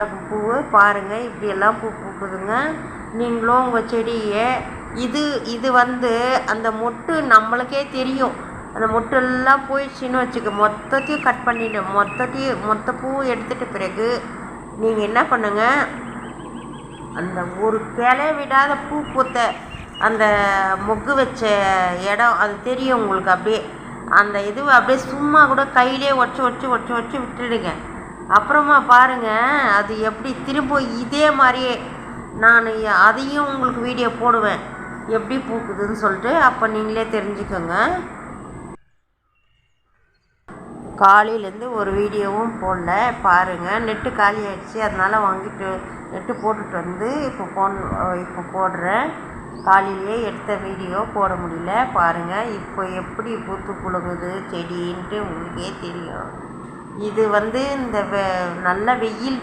பூவு பாருங்கள் இப்படியெல்லாம் பூ பூக்குதுங்க. நீங்களும் உங்கள் செடியை இது இது வந்து அந்த மொட்டு நம்மளுக்கே தெரியும். அந்த மொட்டெல்லாம் போயிடுச்சின்னு வச்சுக்க மொத்தத்தையும் கட் பண்ணிவிடு மொத்தத்தையும் மொத்த பூவும் எடுத்துகிட்ட பிறகு நீங்கள் என்ன பண்ணுங்க? அந்த ஒரு கிளை விடாத பூ பூத்த அந்த மொக்கு வச்ச இடம் அது தெரியும் உங்களுக்கு அப்படியே. அந்த இது அப்படியே சும்மா கூட கையிலே ஒச்சு ஒச்சு ஒச்சு ஒச்சு விட்டுடுங்க. அப்புறமா பாருங்கள் அது எப்படி திரும்ப இதே மாதிரியே நான் அதையும் உங்களுக்கு வீடியோ போடுவேன். எப்படி பூக்குதுன்னு சொல்லிட்டு அப்போ நீங்களே தெரிஞ்சுக்கோங்க. காலையிலேருந்து ஒரு வீடியோவும் போடல. பாருங்கள் நெட்டு காலி ஆகிடுச்சு அதனால் வாங்கிட்டு நெட்டு போட்டுட்டு வந்து இப்போ போன் இப்போ போடுறேன். காலையிலேயே எடுத்த வீடியோ போட முடியல. பாருங்கள் இப்போ எப்படி பூத்து புழுகுது செடின்ட்டு உங்களுக்கே தெரியும். இது வந்து இந்த வெ நல்ல வெயில்